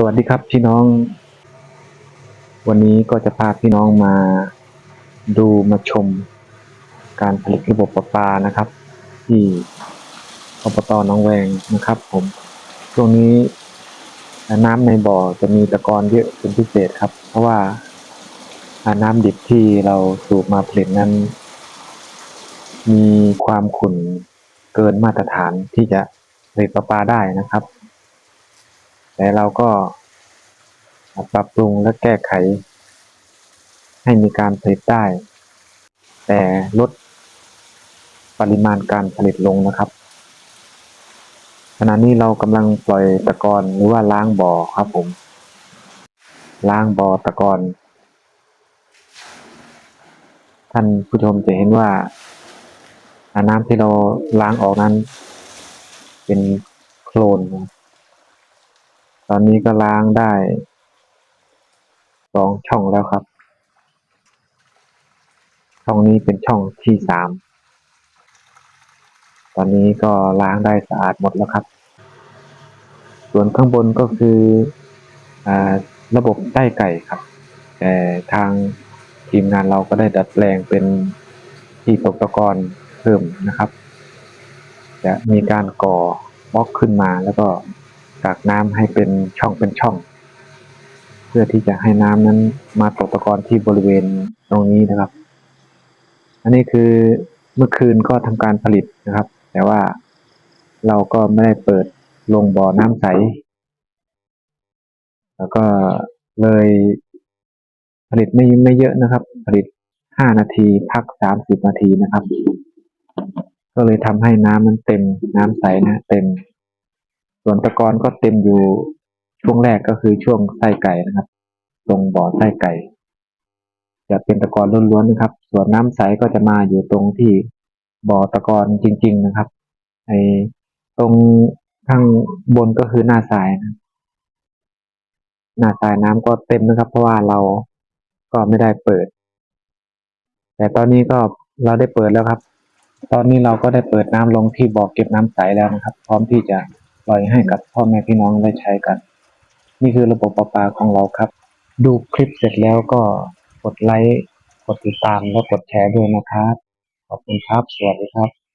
สวัสดีครับพี่น้อง วันนี้ก็จะพาพี่น้องมาดูมาชมการผลิตระบบประปานะครับ ที่อบตน้องแวงนะครับ ผมช่วงนี้น้ำในบ่อจะมีตะกอนเยอะเป็นพิเศษครับ เพราะว่าน้ำดิบที่เราสูบมาผลิตนั้น มีความขุ่นเกินมาตรฐานที่จะผลิตประปาได้นะครับ แต่เราก็ปรับปรุงและแก้ไข ให้มีการผลิตได้ แต่ลดปริมาณการผลิตลงนะครับขณะนี้เรากำลังปล่อยตะกอนหรือว่าล้างบ่อครับผม ล้างบ่อตะกอนท่านผู้ชมจะเห็นว่าน้ำที่เราล้างออกนั้น เป็นโคลนนะ ตอนนี้ก็ล้างได้สองช่องแล้วครับ ช่องนี้เป็นช่องที่สาม ตอนนี้ก็ล้างได้สะอาดหมดแล้วครับ ส่วนข้างบนก็คืออระบบใต้ไก่ครับ แต่ทางทีมงานเราก็ได้ดัดแปลงเป็นที่ตกตะกอนเพิ่มนะครับ จะมีการก่อบล็อกขึ้นมาแล้วก็ กากน้ำให้เป็นช่องเป็นช่อง เพื่อที่จะให้น้ำนั้นมาตกตะกอนที่บริเวณตรงนี้นะครับ อันนี้คือเมื่อคืนก็ทำการผลิตนะครับ แต่ว่าเราก็ไม่ได้เปิดลงบ่อน้ำใส แล้วก็เลยผลิตไม่ไม่เยอะนะครับ ผลิตห้านาทีพักสามสิบนาทีนะครับ ก็เลยทำให้น้ำมันเต็มน้ำใสนะเต็ม ส่วนตะกอนก็เต็มอยู่ช่วงแรกก็คือช่วงไส้ไก่นะครับ ตรงบ่อไส้ไก่ จะเป็นตะกอนล้วนๆนะครับ ส่วนน้ำใสก็จะมาอยู่ตรงที่บ่อตะกอนจริง ๆนะครับไอ้ตรงข้างบนก็คือหน้าทรายนะหน้าทรายน้ำก็เต็มนะครับ เพราะว่าเราก็ไม่ได้เปิด แต่ตอนนี้ก็เราได้เปิดแล้วครับ ตอนนี้เราก็ได้เปิดน้ำลงที่บ่อเก็บน้ำใสแล้วนะครับ พร้อมที่จะ ปล่อยให้กับพ่อแม่พี่น้องได้ใช้กัน นี่คือระบบประปาของเราครับ ดูคลิปเสร็จแล้วก็กดไลค์ กดติดตามและกดแชร์ด้วยนะครับ ขอบคุณครับ สวัสดีครับ